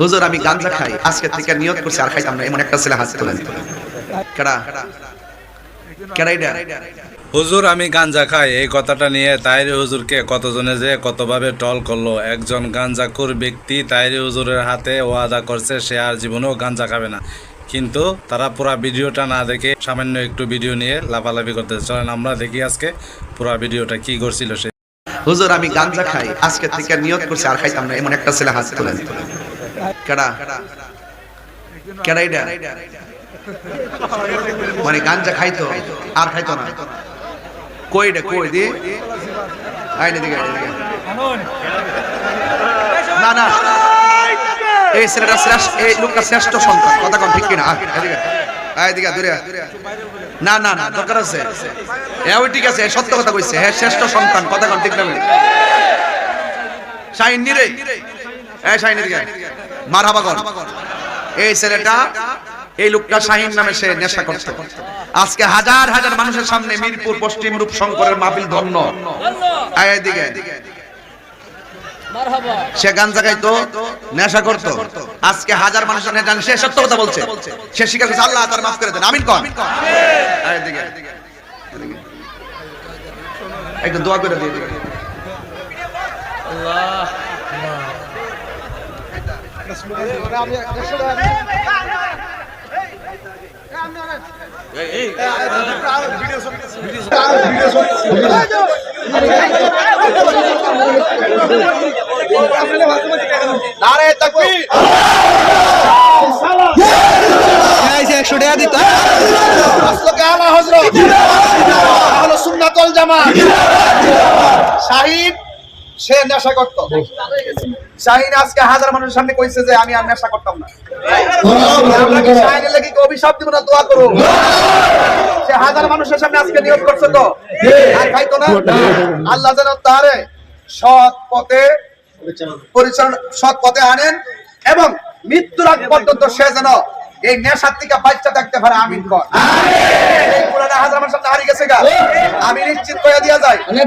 হুজুর আমি গাঞ্জা খাই। আজকে থেকে নিয়ত করছি আর খাইতাম না। এমন একটা ছেলে হাত তোলেন। কেডা? কেডা এটা? হুজুর আমি গাঞ্জা খাই। এই কথাটা নিয়ে তাইরি হুজুরকে কতজনে যে কতভাবে টল করল। একজন গাঞ্জাখোর ব্যক্তি তাইরি হুজুরের হাতে ওয়াদা করছে সে আর জীবনেও গাঞ্জা খাবে না। কিন্তু তারা পুরা ভিডিওটা না দেখে সামান্য একটু ভিডিও নিয়ে লাফালাফি করতে চলেন আমরা দেখি আজকে পুরা ভিডিওটা কি করছিল সে। হুজুর আমি গাঞ্জা খাই। আজকে থেকে নিয়ত করছি আর খাইতাম না। এমন একটা ছেলে হাত তোলেন। কেডা? কেডা এটা? মানে গাঞ্জা খাইতো, আর খাইতো না। কই রে কই? দি? আইনে দিকে আইনে দিকে না না। এই ছেলেটা শ্রেষ্ঠ, এই লোকটা শ্রেষ্ঠ সন্তান। কথা কন, ঠিক কিনা? এদিকে। এদিকে, দূরে না না না, দরকার আছে। হ্যাঁ ওই ঠিক আছে সত্য কথা কইছে। হ্যাঁ শ্রেষ্ঠ সন্তান। কথা কন, ঠিক না শাহিন, নি রে? এই ছেলেটা এই লোকটা শাহিন নামে সে নেশা করত আজকে হাজার হাজার মানুষের সামনে মিরপুর পশ্চিম রূপ শঙ্করের মাহফিল ধন্য। এদিকে সে গান জাগাইতো নেশা করতো। আজকে হাজার মানুষের নেশা সে সত্য কথা বলছে। সে স্বীকার করছে আল্লাহ তার মাফ করে দেন। আমিন কন। এদিকে। একটু দোয়া করে দিয়ে তাকবীর একশো টাকা দিত আলা হযরত আহলে সুন্নাত ওয়াল জামাত শাহিদ সে নেশা করত শাহিন আজকে হাজার মানুষের সামনে কইছে যে আমি আর নেশা করতাম না। শাহিনের লাগি অভিশাপ দিব না দোয়া করব সে হাজার মানুষের সামনে আজকে নিয়োগ করছে তো। আর খাইতো না? আল্লাহ যেন তারে সৎ পথে পরিচালনা সৎ পথে আনেন এবং মৃত্যুর আগ পর্যন্ত সে যেন এই নেশার থেকে বাচ্চা থাকতে পারে। আমিন কর। এই হাজার মানুষ সামনে হারিয়ে গেছে গা। আমি নিশ্চিত করে দিয়া যায় অনেক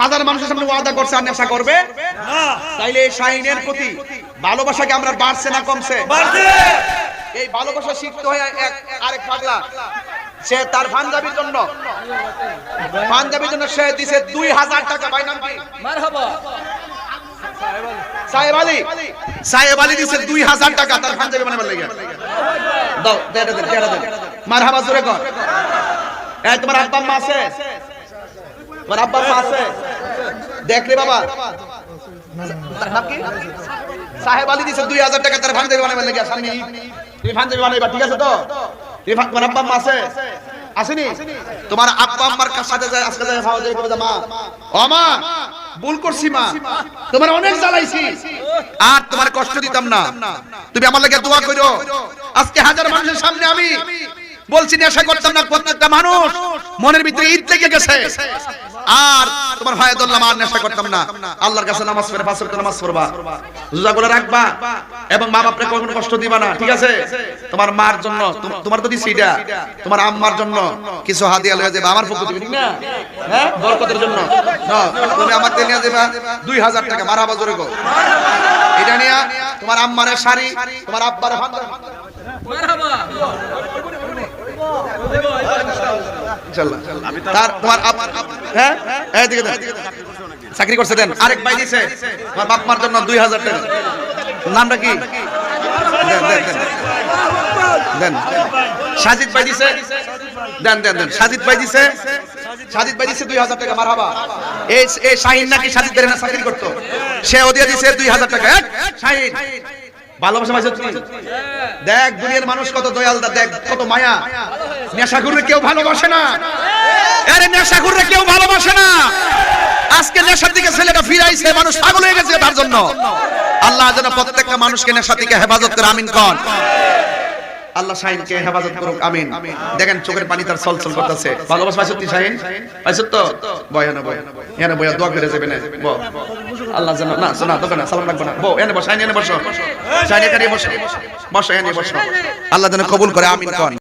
হাজার মানুষের সামনে ওয়াদা করছে আর নেশা করবে? তাইলে এই শাহিনের প্রতি ভালোবাসা কি আমরা বাড়ছে না কমছে? এই ভালোবাসা শিখতে হয় এক আরেক পাগলা। সে তার পাঞ্জাবির জন্য। পাঞ্জাবির জন্য সে দিছে দুই হাজার টাকা। ভাই নাম কি? সাহেব আলী। সাহেব আলী দিছে দুই হাজার টাকা তার পাঞ্জাবি বানাবার লেগে। দাও দে দে দে দে দে মার হাবা জোরে কর। এই তোমার আব্বা আম্মা আছে? তোমার আব্বা আছে। বাবা। সাহেব আলী দিছে দুই হাজার টাকা, তার বানাইবা ঠিক আছে তো? আম্মা আছে। আসেনি? তোমার আব্বা আম্মার যায়, আজকে যায় মা, ও মা, ভুল করছি, মা। তোমার অনেক জ্বালাইছি। আর তোমার কষ্ট দিতাম না। তুমি আমার লাগে দোয়া করো আজকে হাজার মানুষের সামনে আমি বলছি, নেশা করতাম না, প্রত্যেকটা মানুষ মনের ভিতরে ঈদ লেগে গেছে। আর তোমার ভাই দল্লাম আর নেশা করতাম না। আল্লাহর কাছে নামাজ পড়ে, পাঁচ ওয়াক্ত নামাজ পড়বা। রোজাগুলো রাখবা এবং মা বাপরে কখনো কষ্ট দিবা না, ঠিক আছে? তোমার মার জন্য তোমার তো দিছি এটা। তোমার আম্মার জন্য কিছু হাদিয়া লয়ে যাবে, আমার পক্ষ থেকে, ঠিক না? হ্যাঁ? বরকতের জন্য। তুমি আমার থেকে নিয়ে যাবা দুই হাজার টাকা, মারা বাজারে গো এটা নিয়ে তোমার আম্মারের শাড়ি, তোমার আব্বার ইনশাআল্লাহ। তার তোমার আব- হ্যাঁ। চাকরি করছে, দেন। আরেক ভাই দিছে। তোমার বাপ মার জন্য দুই হাজার টাকা। নামটা কি? দেন দেন সাজিদ সাজিদ দুই হাজার টাকা এই শাহিন নাকি চাকরি করতো? সে দিছে দুই হাজার টাকা। দেখ, দুনিয়ার মানুষ কত দয়াল দা দেখ, কত মায়া। নেশাখুরে কেউ ভালোবাসে না। আরে নেশাখুরে কেউ ভালোবাসে না। আজকে নেশার দিকে ছেলেটা ফিরাইছে, মানুষ পাগল হয়ে গেছে তার জন্য। আল্লাহ যেন প্রত্যেকটা মানুষকে নেশা থেকে হেফাজত করে, আমিন কন। আল্লাহ শাহিনকে হেফাজত করুক, আমিন। দেখেন চোখের পানি তার সলসল করতেছে। ভালোবাসা পাইছো তুই শাহিন? পাইছো তো? বয় বয়। এনে বয়, দোয়া করে যাবে না ব। আল্লাহ যেন না, শোনা, দোকানে, সালাম রাখব না। বো, এনে বস, শাহিন, এনে বসো। শাহিন এখানে বসো। বসো এনে বসো। আল্লাহ যেন কবুল করে, আমিন কন।